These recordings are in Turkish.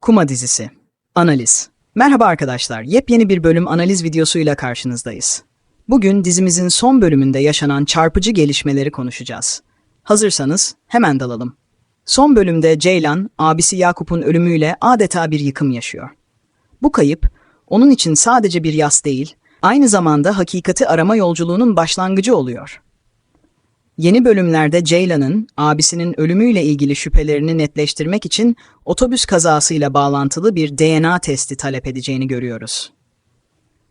Kuma dizisi. Analiz. Merhaba arkadaşlar, yepyeni bir bölüm analiz videosuyla karşınızdayız. Bugün dizimizin son bölümünde yaşanan çarpıcı gelişmeleri konuşacağız. Hazırsanız hemen dalalım. Son bölümde Ceylan, abisi Yakup'un ölümüyle adeta bir yıkım yaşıyor. Bu kayıp, onun için sadece bir yas değil, aynı zamanda hakikati arama yolculuğunun başlangıcı oluyor. Yeni bölümlerde Ceylan'ın abisinin ölümüyle ilgili şüphelerini netleştirmek için otobüs kazasıyla bağlantılı bir DNA testi talep edeceğini görüyoruz.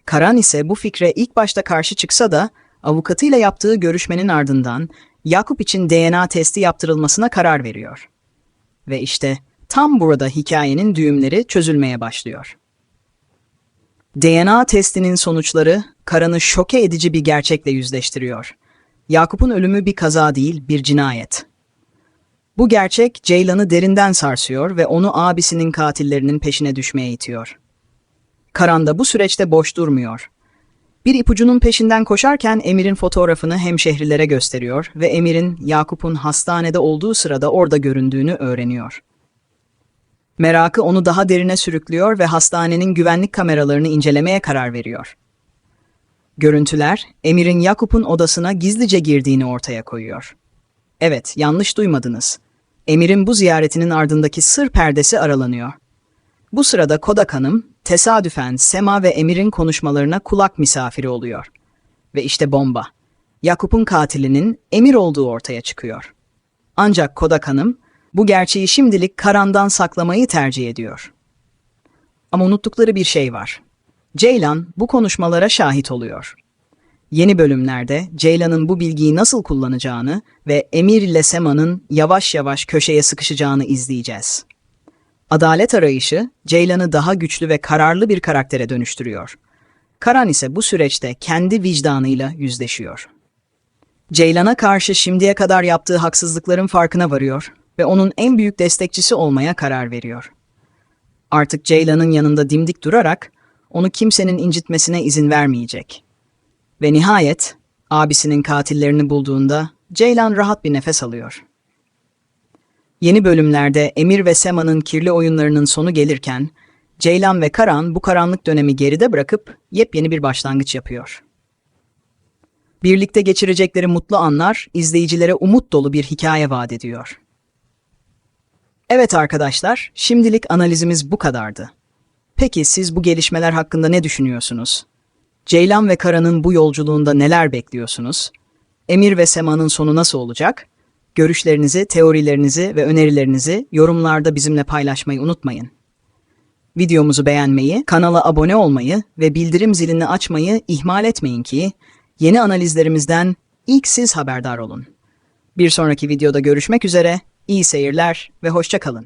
Karan ise bu fikre ilk başta karşı çıksa da avukatıyla yaptığı görüşmenin ardından Yakup için DNA testi yaptırılmasına karar veriyor. Ve işte tam burada hikayenin düğümleri çözülmeye başlıyor. DNA testinin sonuçları Karan'ı şoke edici bir gerçekle yüzleştiriyor. Yakup'un ölümü bir kaza değil, bir cinayet. Bu gerçek Ceylan'ı derinden sarsıyor ve onu abisinin katillerinin peşine düşmeye itiyor. Karan da bu süreçte boş durmuyor. Bir ipucunun peşinden koşarken Emir'in fotoğrafını hemşehrilere gösteriyor ve Emir'in Yakup'un hastanede olduğu sırada orada göründüğünü öğreniyor. Merakı onu daha derine sürüklüyor ve hastanenin güvenlik kameralarını incelemeye karar veriyor. Görüntüler, Emir'in Yakup'un odasına gizlice girdiğini ortaya koyuyor. Evet, yanlış duymadınız. Emir'in bu ziyaretinin ardındaki sır perdesi aralanıyor. Bu sırada Kodak Hanım, tesadüfen Sema ve Emir'in konuşmalarına kulak misafiri oluyor. Ve işte bomba. Yakup'un katilinin Emir olduğu ortaya çıkıyor. Ancak Kodak Hanım, bu gerçeği şimdilik Karan'dan saklamayı tercih ediyor. Ama unuttukları bir şey var. Ceylan bu konuşmalara şahit oluyor. Yeni bölümlerde Ceylan'ın bu bilgiyi nasıl kullanacağını ve Emir ile Sema'nın yavaş yavaş köşeye sıkışacağını izleyeceğiz. Adalet arayışı Ceylan'ı daha güçlü ve kararlı bir karaktere dönüştürüyor. Karan ise bu süreçte kendi vicdanıyla yüzleşiyor. Ceylan'a karşı şimdiye kadar yaptığı haksızlıkların farkına varıyor ve onun en büyük destekçisi olmaya karar veriyor. Artık Ceylan'ın yanında dimdik durarak onu kimsenin incitmesine izin vermeyecek. Ve nihayet abisinin katillerini bulduğunda Ceylan rahat bir nefes alıyor. Yeni bölümlerde Emir ve Sema'nın kirli oyunlarının sonu gelirken Ceylan ve Karan bu karanlık dönemi geride bırakıp yepyeni bir başlangıç yapıyor. Birlikte geçirecekleri mutlu anlar izleyicilere umut dolu bir hikaye vaat ediyor. Evet arkadaşlar, şimdilik analizimiz bu kadardı. Peki siz bu gelişmeler hakkında ne düşünüyorsunuz? Ceylan ve Kara'nın bu yolculuğunda neler bekliyorsunuz? Emir ve Sema'nın sonu nasıl olacak? Görüşlerinizi, teorilerinizi ve önerilerinizi yorumlarda bizimle paylaşmayı unutmayın. Videomuzu beğenmeyi, kanala abone olmayı ve bildirim zilini açmayı ihmal etmeyin ki yeni analizlerimizden ilk siz haberdar olun. Bir sonraki videoda görüşmek üzere, iyi seyirler ve hoşça kalın.